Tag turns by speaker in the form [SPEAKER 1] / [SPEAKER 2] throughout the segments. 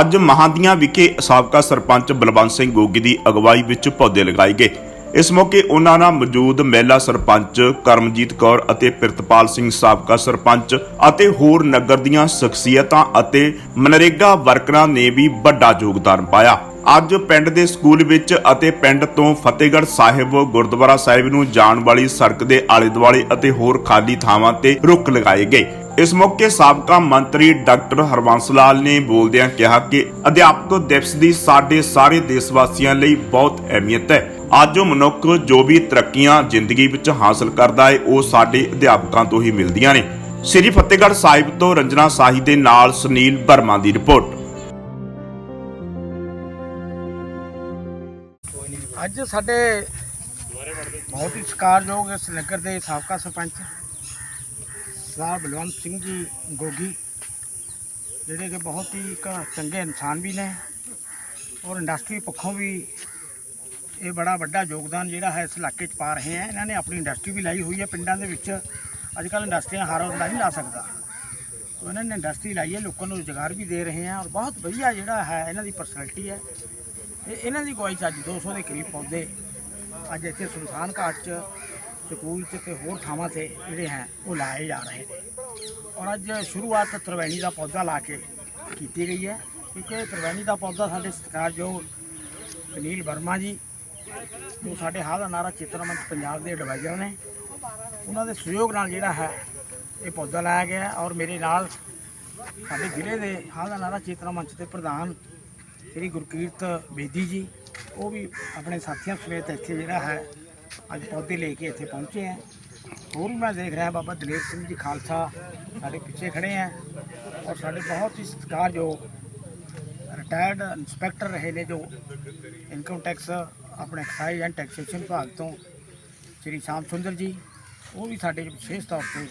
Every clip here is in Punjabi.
[SPEAKER 1] ਅੱਜ ਮਹਾਂਦੀਆਂ ਵਿਖੇ ਸਾਬਕਾ ਸਰਪੰਚ ਬਲਵੰਤ ਸਿੰਘ ਗੋਗੀ ਦੀ ਅਗਵਾਈ ਵਿੱਚ ਪੌਦੇ ਲਗਾਏ ਗਏ। ਇਸ ਮੌਕੇ ਉਹਨਾਂ ਨਾਲ ਮੌਜੂਦ ਮਹਿਲਾ ਸਰਪੰਚ ਕਰਮਜੀਤ ਕੌਰ ਅਤੇ ਪ੍ਰਿਤਪਾਲ ਸਿੰਘ ਸਾਬਕਾ ਸਰਪੰਚ ਅਤੇ ਹੋਰ ਨਗਰ ਦੀਆਂ ਸ਼ਖਸੀਅਤਾਂ ਅਤੇ ਮਨਰੇਗਾ ਵਰਕਰਾਂ ਨੇ ਵੀ ਵੱਡਾ ਯੋਗਦਾਨ ਪਾਇਆ। ਅੱਜ ਪਿੰਡ ਦੇ ਸਕੂਲ ਵਿੱਚ ਅਤੇ ਪਿੰਡ ਤੋਂ ਫਤਿਹਗੜ੍ਹ ਸਾਹਿਬ, ਗੁਰਦੁਆਰਾ ਸਾਹਿਬ ਨੂੰ ਜਾਣ ਵਾਲੀ ਸੜਕ ਦੇ ਆਲੇ ਦੁਆਲੇ ਅਤੇ ਹੋਰ ਖਾਲੀ ਥਾਵਾਂ ਤੇ ਰੁੱਖ ਲਗਾਏ ਗਏ। ਇਸ ਮੌਕੇ ਸਾਬਕਾ ਮੰਤਰੀ ਡਾਕਟਰ ਹਰਵੰਸ ਲਾਲ ਨੇ ਬੋਲਦਿਆਂ ਕਿਹਾ ਕਿ ਅਧਿਆਪਕ ਦਿਵਸ ਦੀ ਸਾਡੇ ਸਾਰੇ ਦੇਸ਼ ਵਾਸੀਆਂ ਲਈ ਬਹੁਤ ਅਹਿਮੀਅਤ ਹੈ। ਅੱਜ ਮਨੁੱਖ ਜੋ ਵੀ ਤਰੱਕੀਆਂ ਜ਼ਿੰਦਗੀ ਵਿੱਚ ਹਾਸਲ ਕਰਦਾ ਹੈ, ਉਹ ਸਾਡੇ ਅਧਿਆਪਕਾਂ ਤੋਂ ਹੀ ਮਿਲਦੀਆਂ ਨੇ। ਸ੍ਰੀ ਫਤਿਹਗੜ੍ਹ ਸਾਹਿਬ ਤੋਂ ਰੰਜਨਾ ਸਾਹੀ ਦੇ ਨਾਲ ਸੁਨੀਲ ਵਰਮਾ ਦੀ ਰਿਪੋਰਟ।
[SPEAKER 2] ਅੱਜ ਸਾਡੇ ਬਹੁਤ ਹੀ ਸਤਿਕਾਰਯੋਗ ਇਸ ਨਗਰ ਦੇ ਸਾਬਕਾ ਸਰਪੰਚ ਸਰਦਾਰ ਬਲਵੰਤ ਸਿੰਘ ਜੀ ਗੋਗੀ, ਜਿਹੜੇ ਕਿ ਬਹੁਤ ਹੀ ਇੱਕ ਚੰਗੇ ਇਨਸਾਨ ਵੀ ਨੇ ਔਰ ਇੰਡਸਟਰੀ ਪੱਖੋਂ ਵੀ ਇਹ ਬੜਾ ਵੱਡਾ ਯੋਗਦਾਨ ਜਿਹੜਾ ਹੈ ਇਸ ਇਲਾਕੇ 'ਚ ਪਾ ਰਹੇ ਆ ਇਹਨਾਂ ਨੇ ਆਪਣੀ ਇੰਡਸਟਰੀ ਵੀ ਲਾਈ ਹੋਈ ਹੈ। ਪਿੰਡਾਂ ਦੇ ਵਿੱਚ ਅੱਜ ਕੱਲ੍ਹ ਇੰਡਸਟਰੀਆਂ ਹਰ ਬੰਦਾ ਨਹੀਂ ਲਾ ਸਕਦਾ। ਸੋ ਇਹਨਾਂ ਨੇ ਇੰਡਸਟਰੀ ਲਾਈ ਹੈ। ਲੋਕਾਂ ਨੂੰ ਰੁਜ਼ਗਾਰ ਵੀ ਦੇ ਰਹੇ ਆ ਔਰ ਬਹੁਤ ਵਧੀਆ ਜਿਹੜਾ ਹੈ ਇਹਨਾਂ ਦੀ ਪਰਸਨੈਲਿਟੀ ਹੈ। ਇਹ ਇਹਨਾਂ ਦੀ ਅਗਵਾਈ 'ਚ ਅੱਜ 200 ਦੇ ਕਰੀਬ ਪੌਦੇ ਅੱਜ ਇੱਥੇ ਸੁਲਤਾਨ ਘਾਟ 'ਚ, ਸਕੂਲ 'ਚ ਤੇ ਹੋਰ ਥਾਵਾਂ ਤੇ ਜਿਹੜੇ ਹੈ, ਉਹ ਲਾਏ ਜਾ ਰਹੇ ਨੇ। ਔਰ ਅੱਜ ਸ਼ੁਰੂਆਤ ਤਰਵੈਣੀ ਦਾ ਪੌਦਾ ਲਾ ਕੇ ਕੀਤੀ ਗਈ ਹੈ। ਕਿਉਂਕਿ ਤਰਵੈਣੀ ਦਾ ਪੌਦਾ ਸਾਡੇ ਸਤਿਕਾਰਯੋਗ ਸੁਨੀਲ ਵਰਮਾ ਜੀ, ਜੋ ਸਾਡੇ ਹਾਲ ਦਾ ਨਾਰਾ ਮੰਚ ਪੰਜਾਬ ਦੇ ਐਡਵਾਈਜ਼ਰ ਨੇ, ਉਹਨਾਂ ਦੇ ਸਹਿਯੋਗ ਨਾਲ ਜਿਹੜਾ ਹੈ, ਇਹ ਪੌਦਾ ਲਾਇਆ ਗਿਆ ਔਰ ਮੇਰੇ ਨਾਲ ਸਾਡੇ ਜ਼ਿਲ੍ਹੇ ਦੇ ਹਾਲ ਦਾ ਨਾਰਾ ਚੇਤਨਾ ਮੰਚ ਦੇ ਪ੍ਰਧਾਨ ਸ੍ਰੀ ਗੁਰਕੀਰਤ ਬੇਦੀ ਜੀ, ਉਹ ਵੀ ਆਪਣੇ ਸਾਥੀਆਂ ਸਮੇਤ ਇੱਥੇ ਜਿਹੜਾ ਹੈ, ਅੱਜ ਪੌਦੇ ਲੈ ਕੇ ਇੱਥੇ ਪਹੁੰਚੇ ਹੈ। ਹੋਰ ਵੀ ਮੈਂ ਦੇਖ ਰਿਹਾ ਬਾਬਾ ਦਲੇਰ ਸਿੰਘ ਜੀ ਖਾਲਸਾ, ਸਾਡੇ ਪਿੱਛੇ ਖੜੇ ਹੈ ਔਰ ਸਾਡੇ ਬਹੁਤ ਹੀ ਸਤਿਕਾਰਯੋਗ ਰਿਟਾਇਰਡ ਇੰਸਪੈਕਟਰ ਰਹੇ ਨੇ ਜੋ ਇਨਕਮ ਟੈਕਸ ਆਪਣੇ ਐਕਸਾਈਜ਼ ਐਂਡ ਟੈਕਸੇਸ਼ਨ ਵਿਭਾਗ ਤੋਂ ਸ੍ਰੀ ਸ਼ਾਮ ਸੁੰਦਰ ਜੀ, ਉਹ ਵੀ ਸਾਡੇ ਵਿਸ਼ੇਸ਼ ਤੌਰ ਤੇ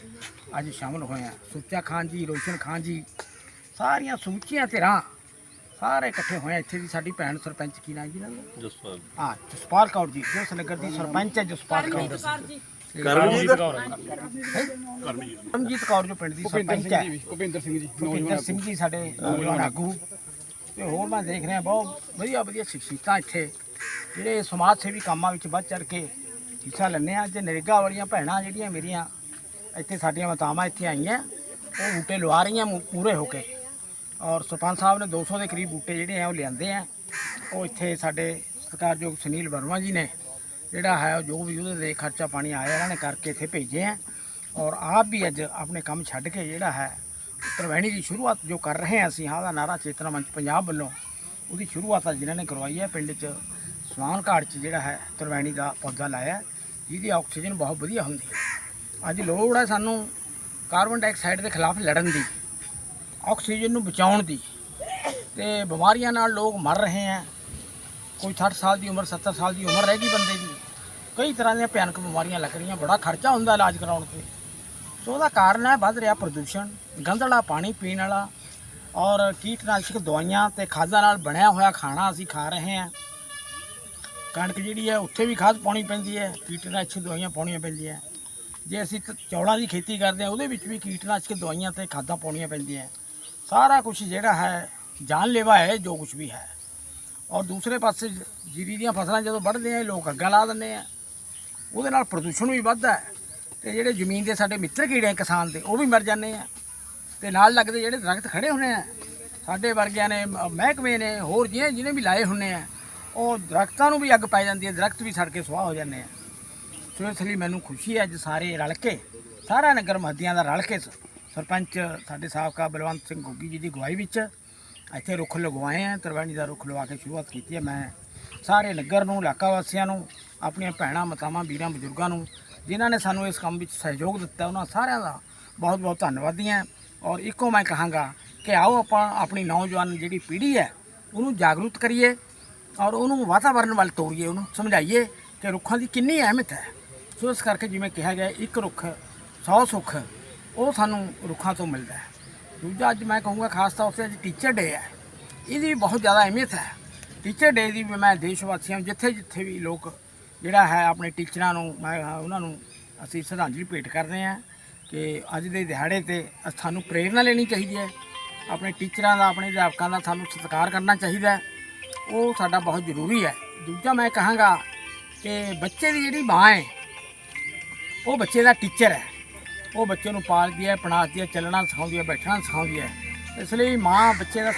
[SPEAKER 2] ਅੱਜ ਸ਼ਾਮਲ ਹੋਏ ਆ ਸੁੱਚਾ ਖਾਨ ਜੀ, ਰੋਸ਼ਨ ਖਾਨ ਜੀ, ਸਾਰੀਆਂ ਸਮੁੱਚੀਆਂ ਧਿਰਾਂ ਸਾਰੇ ਇਕੱਠੇ ਹੋਏ ਆ ਇੱਥੇ ਦੀ ਸਾਡੀ ਭੈਣ ਸਰਪੰਚ ਕੀ ਨਾਮ ਜੀ ਨਾਲ
[SPEAKER 3] ਜਸਪਾਲ
[SPEAKER 2] ਹਾਂ ਜਸਪਾਲ ਕੌਰ ਜੀ ਜੋ ਨਗਰ ਦੀ ਸਰਪੰਚ ਹੈ ਜਸਪਾਲ ਕੌਰ।
[SPEAKER 3] ਕਰਮਜੀਤ
[SPEAKER 2] ਕਰਮਜੀਤ? ਕੌਰ ਜੋ ਪਿੰਡ ਦੀ ਸਰਪੰਚ ਹੈ।
[SPEAKER 4] ਭੁਪਿੰਦਰ ਸਿੰਘ ਜੀ
[SPEAKER 2] ਭੁਪਿੰਦਰ ਸਿੰਘ ਜੀ ਸਾਡੇ ਨੌਜਵਾਨ ਆਗੂ। ਤੇ ਹੋਰ ਮੈਂ ਦੇਖ ਰਿਹਾ ਬਹੁਤ ਵਧੀਆ ਵਧੀਆ ਸ਼ਖਸੀਅਤਾਂ ਇੱਥੇ। ਜਿਹੜੇ ਸਮਾਜ ਸੇਵੀ ਕੰਮਾਂ ਵਿੱਚ ਵੱਧ ਚੜ ਕੇ ਹਿੱਸਾ ਲੈਂਦੇ ਆ ਅੱਜ ਨਰੇਗਾ ਵਾਲੀਆਂ ਭੈਣਾਂ ਜਿਹੜੀਆਂ ਮੇਰੀਆਂ ਇੱਥੇ ਸਾਡੀਆਂ ਮਾਤਾਵਾਂ ਇੱਥੇ ਆਈਆਂ ਉਹ ਬੂਟੇ ਲਵਾ ਰਹੀਆਂ ਪੂਰੇ ਹੋ ਕੇ। ਔਰ ਸਰਪੰਚ ਸਾਹਿਬ ਨੇ 200 ਦੇ ਕਰੀਬ ਬੂਟੇ ਜਿਹੜੇ ਆ ਉਹ ਲਿਆਂਦੇ ਆ। ਉਹ ਇੱਥੇ ਸਾਡੇ ਸਰਕਾਰਯੋਗ ਸੁਨੀਲ ਵਰਮਾ ਜੀ ਨੇ, ਜਿਹੜਾ ਹੈ ਉਹ ਜੋ ਵੀ ਉਹਦੇ ਦੇ ਖਰਚਾ ਪਾਣੀ ਆਇਆ, ਇਹਨਾਂ ਨੇ ਕਰਕੇ ਇੱਥੇ ਭੇਜੇ ਆ। ਔਰ ਆਪ ਵੀ ਅੱਜ ਆਪਣੇ ਕੰਮ ਛੱਡ ਕੇ ਜਿਹੜਾ ਹੈ ਤਰਵੈਣੀ ਦੀ ਸ਼ੁਰੂਆਤ ਜੋ ਕਰ ਰਹੇ ਹਾਂ ਅਸੀਂ, ਹਾਂ, ਦਾ ਨਾਰਾ ਚੇਤਨਾ ਮੰਚ ਪੰਜਾਬ ਵੱਲੋਂ, ਉਹਦੀ ਸ਼ੁਰੂਆਤ ਅੱਜ ਇਹਨਾਂ ਨੇ ਕਰਵਾਈ ਹੈ ਪਿੰਡ 'ਚ ਸਵਾਨ ਘਾਟ 'ਚ ਜਿਹੜਾ ਹੈ ਤਰਵੈਣੀ ਦਾ ਪੌਦਾ ਲਾਇਆ, ਜਿਹਦੀ ਆਕਸੀਜਨ ਬਹੁਤ ਵਧੀਆ ਹੁੰਦੀ ਹੈ। ਅੱਜ ਲੋੜ ਹੈ ਸਾਨੂੰ ਕਾਰਬਨ ਡਾਈਆਕਸਾਈਡ ਦੇ ਖਿਲਾਫ ਲੜਨ ਦੀ। ਆਕਸੀਜਨ ਨੂੰ ਬਚਾਉਣ ਦੀ। ਤੇ ਬਿਮਾਰੀਆਂ ਨਾਲ ਲੋਕ ਮਰ ਰਹੇ ਹੈ। ਕੋਈ 60 ਸਾਲ ਦੀ ਉਮਰ 70 ਸਾਲ ਦੀ ਉਮਰ ਰਹਿ ਗਈ ਬੰਦੇ ਦੀ। ਕਈ ਤਰ੍ਹਾਂ ਦੀਆਂ ਭਿਆਨਕ ਬਿਮਾਰੀਆਂ ਲੱਗ ਰਹੀਆਂ, ਬੜਾ ਖਰਚਾ ਹੁੰਦਾ ਇਲਾਜ ਕਰਾਉਣ ਤੇ। ਸੋ ਉਹਦਾ ਕਾਰਨ ਹੈ, ਵੱਧ ਰਿਹਾ ਪ੍ਰਦੂਸ਼ਣ ਗੰਧਲਾ ਪਾਣੀ ਪੀਣ ਵਾਲਾ ਔਰ ਕੀਟਨਾਸ਼ਕ ਦਵਾਈਆਂ ਤੇ ਖਾਦਾਂ ਨਾਲ ਬਣਿਆ ਹੋਇਆ ਖਾਣਾ ਅਸੀਂ ਖਾ ਰਹੇ ਹਾਂ। ਕਣਕ ਜਿਹੜੀ ਹੈ, ਉੱਥੇ ਵੀ ਖਾਦ ਪਾਉਣੀ ਪੈਂਦੀ ਹੈ, ਕੀਟਨਾਸ਼ਕ ਦਵਾਈਆਂ ਪਾਉਣੀਆਂ ਪੈਂਦੀਆਂ। ਜੇ ਅਸੀਂ ਚੌਲਾਂ ਦੀ ਖੇਤੀ ਕਰਦੇ ਹਾਂ, ਉਹਦੇ ਵਿੱਚ ਵੀ ਕੀਟਨਾਸ਼ਕ ਦਵਾਈਆਂ ਤੇ ਖਾਦਾਂ ਪਾਉਣੀਆਂ ਪੈਂਦੀਆਂ। ਸਾਰਾ ਕੁਝ ਜਿਹੜਾ ਹੈ, ਜਾਨਲੇਵਾ ਹੈ, ਜੋ ਕੁਝ ਵੀ ਹੈ। ਔਰ ਦੂਸਰੇ ਪਾਸੇ ਜੀਰੀ ਦੀਆਂ ਫਸਲਾਂ ਜਦੋਂ ਵੱਢਦੇ ਆ ਲੋਕ ਅੱਗਾ ਲਾ ਦਿੰਦੇ ਆ। ਉਹਦੇ ਨਾਲ ਪ੍ਰਦੂਸ਼ਣ ਵੀ ਵੱਧਦਾ ਹੈ। ਤੇ ਜਿਹੜੇ ਜ਼ਮੀਨ ਦੇ ਸਾਡੇ ਮਿੱਤਰ ਕੀੜੇ ਕਿਸਾਨ ਦੇ, ਉਹ ਵੀ ਮਰ ਜਾਂਦੇ ਆ। ਤੇ ਨਾਲ ਲੱਗਦੇ ਜਿਹੜੇ ਦਰਖਤ ਖੜੇ ਹੁੰਦੇ ਆ, ਸਾਡੇ ਵਰਗਿਆਂ ਨੇ, ਮ- ਮਹਿਕਮੇ ਨੇ, ਹੋਰ ਜਿਹਨੇ ਜਿਹਨੇ ਵੀ ਲਾਏ ਹੁੰਦੇ ਆ, ਉਹ ਦਰਖਤਾਂ ਨੂੰ ਵੀ ਅੱਗ ਪੈ ਜਾਂਦੀ ਹੈ, ਦਰਖਤ ਵੀ ਸੜ ਕੇ ਸੁਆਹ ਹੋ ਜਾਂਦੇ ਆ। ਸੋ ਇਸ ਲਈ ਮੈਨੂੰ ਖੁਸ਼ੀ ਹੈ ਅੱਜ ਸਾਰੇ ਰਲ ਕੇ, ਸਾਰਾ ਨਗਰ ਮਹੱਦੀਆਂ ਦਾ ਰਲ ਕੇ ਸਰਪੰਚ ਸਾਡੇ ਸਾਬਕਾ ਬਲਵੰਤ ਸਿੰਘ ਗੋਗੀ ਜੀ ਦੀ ਅਗਵਾਈ ਵਿੱਚ ਇੱਥੇ ਰੁੱਖ ਲਗਵਾਏ ਆ ਤਰਵਾਣੀ ਦਾ ਰੁੱਖ ਲਵਾ ਕੇ ਸ਼ੁਰੂਆਤ ਕੀਤੀ ਹੈ ਮੈਂ ਸਾਰੇ ਨਗਰ ਨੂੰ, ਇਲਾਕਾ ਵਾਸੀਆਂ ਨੂੰ, ਆਪਣੀਆਂ ਭੈਣਾਂ, ਮਾਤਾਵਾਂ, ਵੀਰਾਂ, ਬਜ਼ੁਰਗਾਂ ਨੂੰ, ਜਿਨ੍ਹਾਂ ਨੇ ਸਾਨੂੰ ਇਸ ਕੰਮ ਵਿੱਚ ਸਹਿਯੋਗ ਦਿੱਤਾ, ਉਹਨਾਂ ਸਾਰਿਆਂ ਦਾ ਬਹੁਤ ਬਹੁਤ ਧੰਨਵਾਦੀ ਹਾਂ। ਔਰ ਇੱਕੋ ਮੈਂ ਕਹਾਂਗਾ ਕਿ ਆਓ ਆਪਾਂ ਆਪਣੀ ਨੌਜਵਾਨ ਜਿਹੜੀ ਪੀੜ੍ਹੀ ਹੈ, ਉਹਨੂੰ ਜਾਗਰੂਕ ਕਰੀਏ ਔਰ ਉਹਨੂੰ ਵਾਤਾਵਰਣ ਵੱਲ ਤੋਰੀਏ, ਉਹਨੂੰ ਸਮਝਾਈਏ ਕਿ ਰੁੱਖਾਂ ਦੀ ਕਿੰਨੀ ਅਹਿਮੀਅਤ ਹੈ। ਸੋ ਇਸ ਕਰਕੇ ਜਿਵੇਂ ਕਿਹਾ ਗਿਆ, ਇੱਕ ਰੁੱਖ 100 ਸੁੱਖ ਉਹ ਸਾਨੂੰ ਰੁੱਖਾਂ ਤੋਂ ਮਿਲਦਾ ਹੈ। ਦੂਜਾ ਅੱਜ ਮੈਂ ਕਹੂੰਗਾ, ਖਾਸ ਤੌਰ ਤੇ ਅੱਜ ਟੀਚਰ ਡੇ ਹੈ। ਇਹਦੀ ਵੀ ਬਹੁਤ ਜ਼ਿਆਦਾ ਅਹਿਮੀਅਤ ਹੈ। ਟੀਚਰ ਡੇ ਦੀ ਵੀ ਮੈਂ ਦੇਸ਼ ਵਾਸੀਆਂ ਨੂੰ, ਜਿੱਥੇ ਜਿੱਥੇ ਵੀ ਲੋਕ ਜਿਹੜਾ ਹੈ, ਆਪਣੇ ਟੀਚਰਾਂ ਨੂੰ, ਮੈਂ, ਉਹਨਾਂ ਨੂੰ ਅਸੀਂ ਸ਼ਰਧਾਂਜਲੀ ਭੇਟ ਕਰਦੇ ਹਾਂ ਕਿ ਅੱਜ ਦੇ ਦਿਹਾੜੇ ਤੇ ਸਾਨੂੰ ਪ੍ਰੇਰਣਾ ਲੈਣੀ ਚਾਹੀਦੀ ਹੈ। ਆਪਣੇ ਟੀਚਰਾਂ ਦਾ, ਆਪਣੇ ਅਧਿਆਪਕਾਂ ਦਾ ਸਾਨੂੰ ਸਤਿਕਾਰ ਕਰਨਾ ਚਾਹੀਦਾ ਹੈ। ਉਹ ਸਾਡਾ ਬਹੁਤ ਜ਼ਰੂਰੀ ਹੈ। ਦੂਜਾ ਮੈਂ ਕਹਾਂਗਾ ਕਿ ਬੱਚੇ ਦੀ ਜਿਹੜੀ ਮਾਂ ਹੈ, ਉਹ ਬੱਚੇ ਦਾ ਟੀਚਰ ਹੈ। ਉਹ ਬੱਚੇ ਨੂੰ ਪਾਲਦੀ ਹੈ, ਪੜ੍ਹਾਉਂਦੀ ਹੈ, ਚੱਲਣਾ ਸਿਖਾਉਂਦੀ ਹੈ, ਬੈਠਣਾ ਸਿਖਾਉਂਦੀ ਹੈ। ਇਸ ਲਈ ਮਾਂ ਬੱਚੇ ਦਾ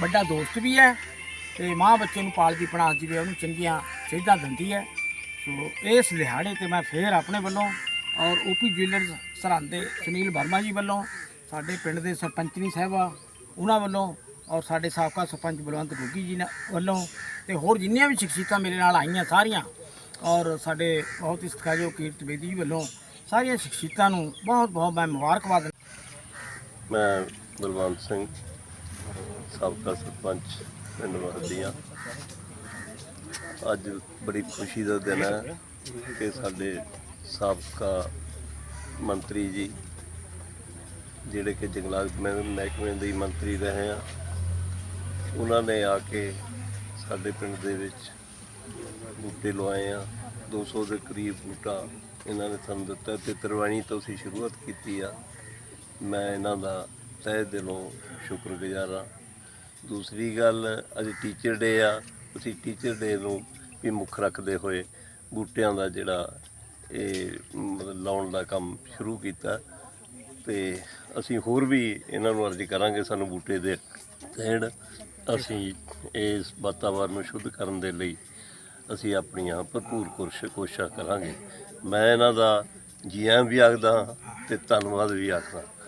[SPEAKER 2] ਵੱਡਾ ਦੋਸਤ ਵੀ ਹੈ ਤੇ ਮਾਂ ਬੱਚੇ ਨੂੰ ਪਾਲਦੀ, ਪੜ੍ਹਾਉਂਦੀ ਵੀ ਉਹਨੂੰ ਚੰਗੀਆਂ ਸੇਧਾਂ ਦਿੰਦੀ ਹੈ। ਸੋ ਇਸ ਦਿਹਾੜੇ ਤੇ ਮੈਂ ਫੇਰ ਆਪਣੇ ਵੱਲੋਂ ਔਰ ਓਪੀ ਜੁਐਲਰਸ ਸਰਹੰਦ ਦੇ ਸੁਨੀਲ ਵਰਮਾ ਜੀ ਵੱਲੋਂ, ਸਾਡੇ ਪਿੰਡ ਦੇ ਸਰਪੰਚਨੀ ਸਾਹਿਬਾ ਉਹਨਾਂ ਵੱਲੋਂ ਔਰ ਸਾਡੇ ਸਾਬਕਾ ਸਰਪੰਚ ਬਲਵੰਤ ਗੋਗੀ ਜੀ ਨਾਲ- ਵੱਲੋਂ ਤੇ ਹੋਰ ਜਿੰਨੀਆਂ ਵੀ ਸ਼ਖਸੀਅਤਾਂ ਮੇਰੇ ਨਾਲ ਆਈਆਂ ਸਾਰੀਆਂ ਔਰ ਸਾਡੇ ਬਹੁਤ ਹੀ ਸਤਿਕਾਰਯੋਗ ਕੀਰਤ ਬੇਦੀ ਜੀ ਵੱਲੋਂ ਸਾਰੀਆਂ ਸ਼ਖਸੀਅਤਾਂ ਨੂੰ ਬਹੁਤ ਬਹੁਤ ਮੈਂ ਮੁਬਾਰਕਬਾਦ
[SPEAKER 3] ਮੈਂ ਬਲਵੰਤ ਸਿੰਘ, ਸਾਬਕਾ ਸਰਪੰਚ, ਪਿੰਡ ਵਹਦੀਆਂ ਅੱਜ ਬੜੀ ਖੁਸ਼ੀ ਦਾ ਦਿਨ ਹੈ ਕਿ ਸਾਡੇ ਸਾਬਕਾ ਮੰਤਰੀ ਜੀ, ਜਿਹੜੇ ਕਿ ਜੰਗਲਾਤ ਮਹਿਕਮੇ ਦੇ ਮੰਤਰੀ ਰਹੇ ਆ, ਉਹਨਾਂ ਨੇ ਆ ਕੇ ਸਾਡੇ ਪਿੰਡ ਦੇ ਵਿੱਚ ਬੂਟੇ ਲਵਾਏ ਆ। 200 ਦੇ ਕਰੀਬ ਬੂਟਾ ਇਹਨਾਂ ਨੇ ਸਾਨੂੰ ਦਿੱਤਾ ਤੇ ਤਰਵਾਣੀ ਤੋਂ ਅਸੀਂ ਸ਼ੁਰੂਆਤ ਕੀਤੀ ਆ। ਮੈਂ ਇਹਨਾਂ ਦਾ ਤਹਿ ਦਿਲੋਂ ਸ਼ੁਕਰਗੁਜ਼ਾਰ ਹਾਂ। ਦੂਸਰੀ ਗੱਲ, ਅੱਜ ਟੀਚਰ ਡੇ ਆ। ਅਸੀਂ ਟੀਚਰ ਡੇ ਨੂੰ ਵੀ ਮੁੱਖ ਰੱਖਦੇ ਹੋਏ ਬੂਟਿਆਂ ਦਾ ਜਿਹੜਾ ਇਹ ਮਤਲਬ ਲਾਉਣ ਦਾ ਕੰਮ ਸ਼ੁਰੂ ਕੀਤਾ ਤੇ ਅਸੀਂ ਹੋਰ ਵੀ ਇਹਨਾਂ ਨੂੰ ਅਰਜ਼ੀ ਕਰਾਂਗੇ ਸਾਨੂੰ ਬੂਟੇ ਦੇ ਦੇਣ ਅਸੀਂ ਇਸ ਵਾਤਾਵਰਨ ਨੂੰ ਸ਼ੁੱਧ ਕਰਨ ਦੇ ਲਈ ਅਸੀਂ ਆਪਣੀਆਂ ਭਰਪੂਰ ਕੋਸ਼ਿਸ਼ ਕੋਸ਼ਿਸ਼ਾਂ ਕਰਾਂਗੇ। ਮੈਂ ਇਹਨਾਂ ਦਾ ਜੀ ਐਮ ਵੀ ਆਖਦਾ ਤੇ ਧੰਨਵਾਦ ਵੀ ਆਖਦਾ।